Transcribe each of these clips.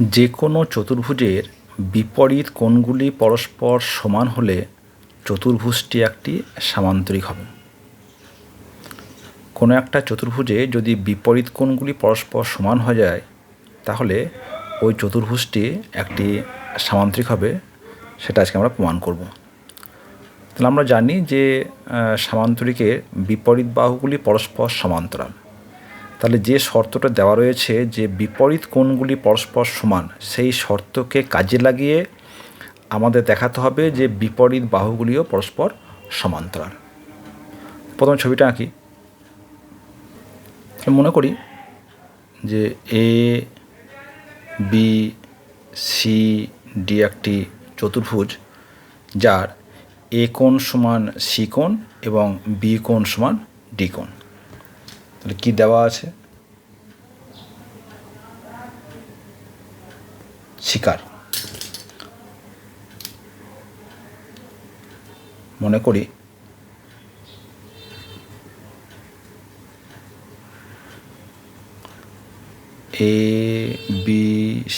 যে কোনো চতুর্ভুজের বিপরীত কোণগুলি পরস্পর সমান হলে চতুর্ভুজটি একটি সামান্তরিক হবে। কোনো একটা চতুর্ভুজে যদি বিপরীত কোণগুলি পরস্পর সমান হয়ে যায়, তাহলে ওই চতুর্ভুজটি একটি সামান্তরিক হবে, সেটা আজকে আমরা প্রমাণ করব। তাহলে আমরা জানি যে সামান্তরিকের বিপরীত বাহুগুলি পরস্পর সমান্তরাল। তাহলে যে শর্তটা দেওয়া রয়েছে যে বিপরীত কোণগুলি পরস্পর সমান, সেই শর্তকে কাজে লাগিয়ে আমাদের দেখাতে হবে যে বিপরীত বাহুগুলিও পরস্পর সমান্তরাল। প্রথম ছবিটা আঁকি। মনে করি যে এ বি সি ডি একটি চতুর্ভুজ, যার এ কোণ সমান সি কোণ এবং বি কোণ সমান ডি কোণ। তাহলে কী দেওয়া আছে? শিকার। মনে করি এ বি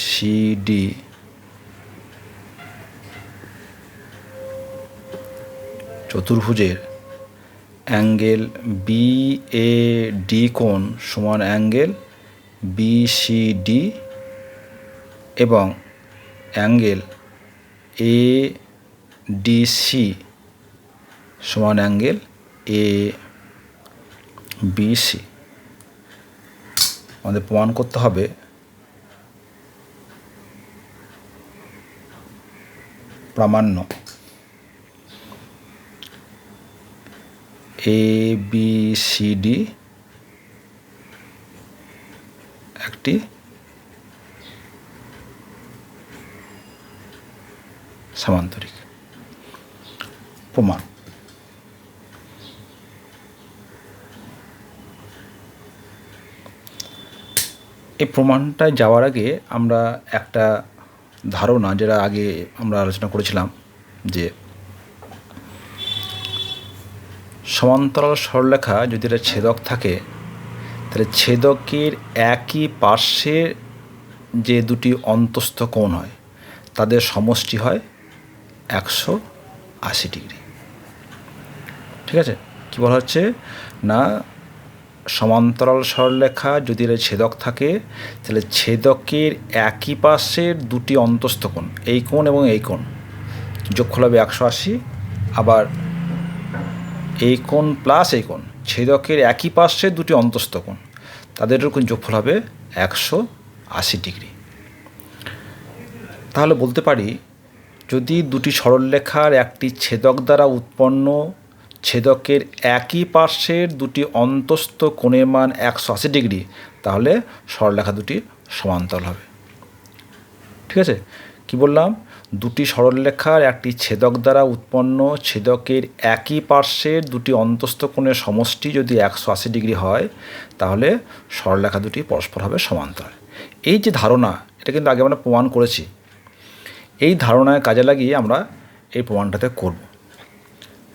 সি ডি চতুর্ভুজের অ্যাঙ্গেল বি এ ডি কোণ সমান অ্যাঙ্গেল বি সি ডি এবং অ্যাঙ্গেল এ ডি সি সমান অ্যাঙ্গেল এ বি সি আমাদের প্রমাণ করতে হবে। প্রামাণ্য। এ বি সি ডি একটি। সামান্তরিক। প্রমাণ। এই প্রমাণটায় যাওয়ার আগে আমরা একটা ধারণা, যেটা আগে আমরা আলোচনা করেছিলাম, যে সমান্তরাল সরলরেখা যদি এটা ছেদক থাকে, তাহলে ছেদকের একই পার্শ্বে যে দুটি অন্তস্থ কোণ হয়, তাদের সমষ্টি হয় একশো আশি ডিগ্রি। ঠিক আছে? কী বলা হচ্ছে? না, সমান্তরাল সরলরেখা যদি এর ছেদক থাকে, তাহলে ছেদকের একই পাশের দুটি অন্তস্থ কোণ, এই কোণ এবং এই কোণ। যোগফল হবে একশো আশি, আবার এই কোণ প্লাস এই কোণ। ছেদকের একই পাশে দুটি অন্তস্থ কোণ। তাদের কোণ যোগফল হবে একশো আশি ডিগ্রি। তাহলে বলতে পারি, যদি দুটি সরলরেখার একটি ছেদক দ্বারা উৎপন্ন ছেদকের একই পার্শ্বের দুটি অন্তস্থ কোণের মান একশো আশি ডিগ্রি, তাহলে সরলরেখা দুটি সমান্তরাল হবে। ঠিক আছে? কি বললাম? দুটি সরলরেখার একটি ছেদক দ্বারা উৎপন্ন ছেদকের একই পার্শ্বের দুটি অন্তস্থ কোণের সমষ্টি যদি একশো আশি ডিগ্রি হয়, তাহলে সরলরেখা দুটি পরস্পর হবে সমান্তরাল। এই যে ধারণা, এটা কিন্তু আগে আমরা প্রমাণ করেছি। এই ধারণায় কাজে লাগিয়ে আমরা এই প্রমাণটাতে করব।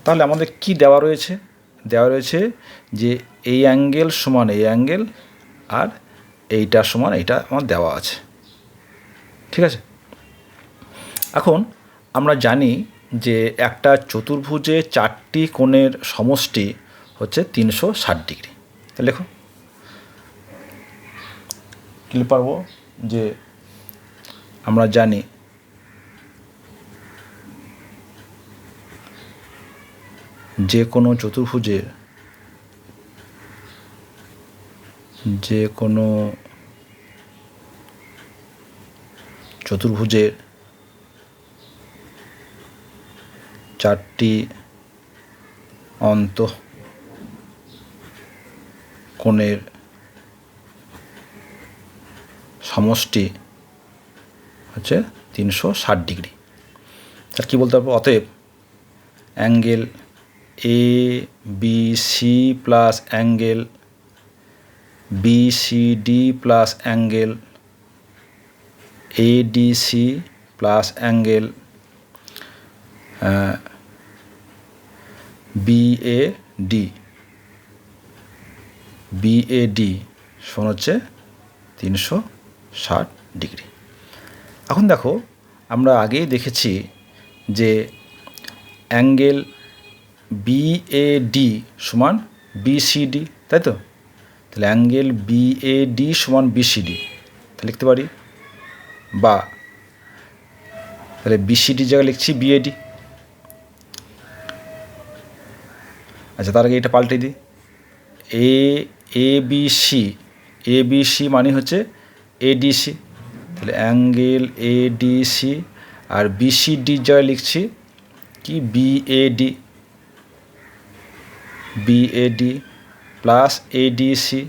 তাহলে আমাদের কি দেওয়া রয়েছে? দেওয়া রয়েছে যে এই অ্যাঙ্গেল সমান এই অ্যাঙ্গেল আর এইটা সমান এইটা আমার দেওয়া আছে। ঠিক আছে? এখন আমরা জানি যে একটা চতুর্ভুজে চারটি কোণের সমষ্টি হচ্ছে তিনশো ষাট ডিগ্রি। তাহলে লেখো কী পারব যে আমরা জানি যে কোনো চতুর্ভুজের যে কোনো চতুর্ভুজের চারটি অন্ত কোণের সমষ্টি হচ্ছে তিনশো ষাট ডিগ্রি। তার কী বলতে পারব অতএব angle A B C plus angle B C D plus angle A D C plus angle B A D B A D সমান হচ্ছে তিনশো ষাট ডিগ্রি। এখন দেখো, আমরা আগেই দেখেছি যে অ্যাঙ্গেল বিএডি সমান বিসিডি তাই তো? তাহলে অ্যাঙ্গেল বিএডি সমান বিসিডি তাহলে লিখতে পারি। বা তাহলে বিসিডি জায়গায় লিখছি বিএডি আচ্ছা তার আগে এটা পাল্টে দিই। A A B C A B C মানে হচ্ছে এডিসি তাহলে অ্যাঙ্গেল এডিসি আর বিসিডি জয় লিখছি কি? B A D B A D plus A D C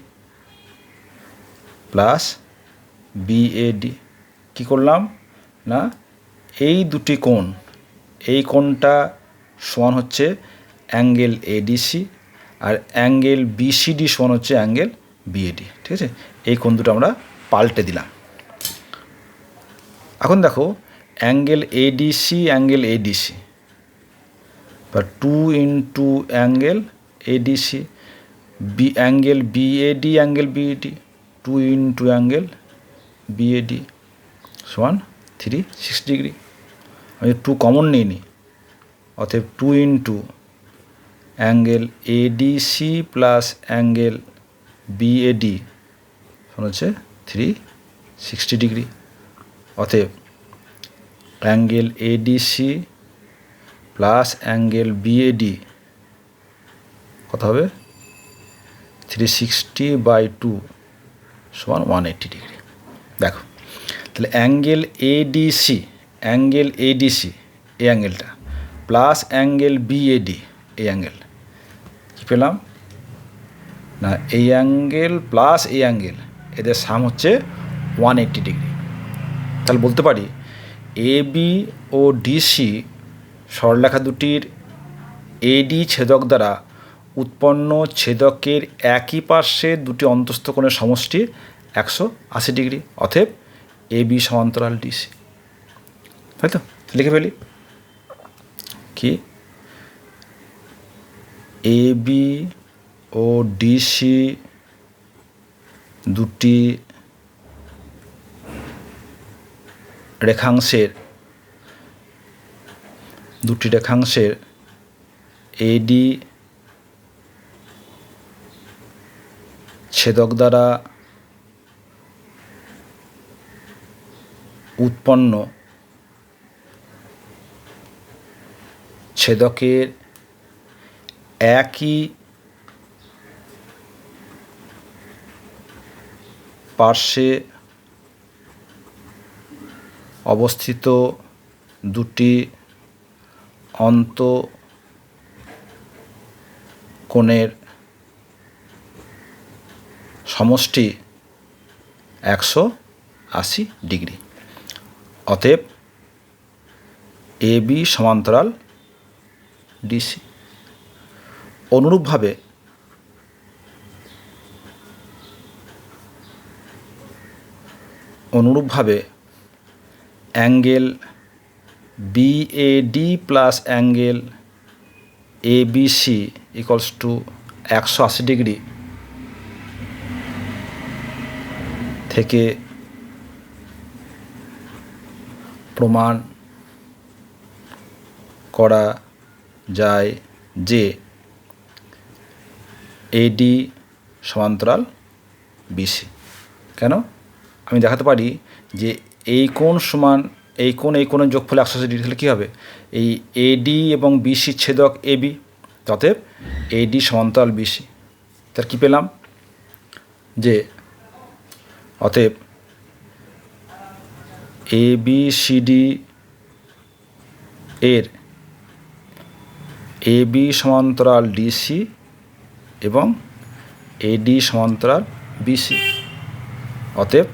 plus B A D কী করলাম? না, এই দুটি কোণ, এই কোণটা সমান হচ্ছে অ্যাঙ্গেল এডিসি আর অ্যাঙ্গেল বিসিডি সমান হচ্ছে অ্যাঙ্গেল বিএডি, ঠিক আছে? এই কোণ দুটো আমরা পাল্টে দিলাম। এখন দেখো, অ্যাঙ্গেল এডিসি অ্যাঙ্গেল এডিসি। বা two into angle ADC, B, angle BAD angle BAD, two into angle BAD সমান থ্রি সিক্স ডিগ্রি। আমি টু কমন নিই নি অতএব two into angle ADC plus angle BAD হচ্ছে থ্রি সিক্সটি ডিগ্রি অতএব angle ADC plus angle BAD কত হবে? Three sixty by two সমান ওয়ান এইট্টি ডিগ্রি দেখো, তাহলে অ্যাঙ্গেল এডিসি অ্যাঙ্গেল এডিসি এই অ্যাঙ্গেলটা প্লাস অ্যাঙ্গেল বিএডি এই অ্যাঙ্গেল কী পেলাম? না, এই অ্যাঙ্গেল প্লাস এই অ্যাঙ্গেল এদের সাম হচ্ছে ওয়ান এইট্টি ডিগ্রি তাহলে বলতে পারি এ বি ও ডিসি সরলরেখা দুটির এডি ছেদক দ্বারা উৎপন্ন ছেদকের একই পার্শ্বে দুটি অন্তস্থ কোণের সমষ্টি একশো আশি ডিগ্রি অতএব এ বি সমান্তরাল ডিসি তাই তো? লিখে ফেলি। কি? এ বি ও ডিসি দুটি রেখাংশের দুটি রেখাংশের এডি ছেদক দ্বারা উৎপন্ন ছেদকের একই পার্শ্বে অবস্থিত দুটি অন্ত কোণের সমষ্টি একশো আশি ডিগ্রি। অতএব এ বি সমান্তরাল ডিসি অনুরূপভাবে অনুরূপভাবে angle B A D plus angle A B C equals to একশো আশি ডিগ্রি থেকে প্রমাণ করা যায় যে এডি সমান্তরাল বিসি কেন? আমি দেখাতে পারি যে এই কোণ সমান, এই কোণ, এই কোণের যোগফল একশো আশি ডিগ্রি তাহলে কী হবে? এই এডি এবং বিসি ছেদক এবি অতএব এডি সমান্তরাল বিসি তার কী পেলাম? যে অতএব এ বি সি ডি এর এ বি সমান্তরাল ডিসি এবং এডি সমান্তরাল বিসি অতএব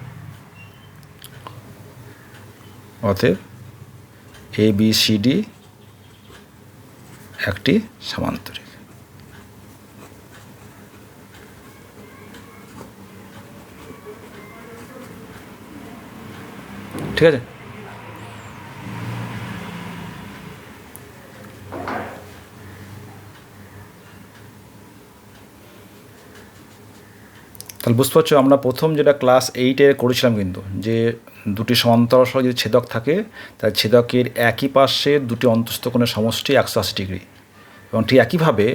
অতএব এ বি সি ডি একটি সমান্তরিক। ঠিক আছে? তাহলে বুঝতে পারছ, আমরা প্রথম যেটা ক্লাস এইটে করেছিলাম কিন্তু, যে দুটি সমান্তরাল সহ যদি ছেদক থাকে, তাহলে ছেদকের একই পাশে দুটি অন্তস্থ কোণের সমষ্টি একশো আশি ডিগ্রি। এবং ঠিক একইভাবে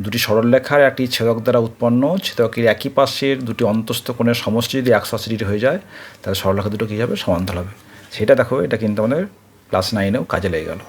দুটি সরলরেখার একটি ছেদক দ্বারা উৎপন্ন, ছেদকের একই পাশের দুটি অন্তস্থ কোণের সমষ্টি যদি একশো আশি ডিগ্রি হয়ে যায়, তাহলে সরলরেখা দুটো কী হবে? সমান্তরাল হবে। সেটা দেখো, এটা কিন্তু আমাদের ক্লাস নাইনেও কাজে লেগে গেল।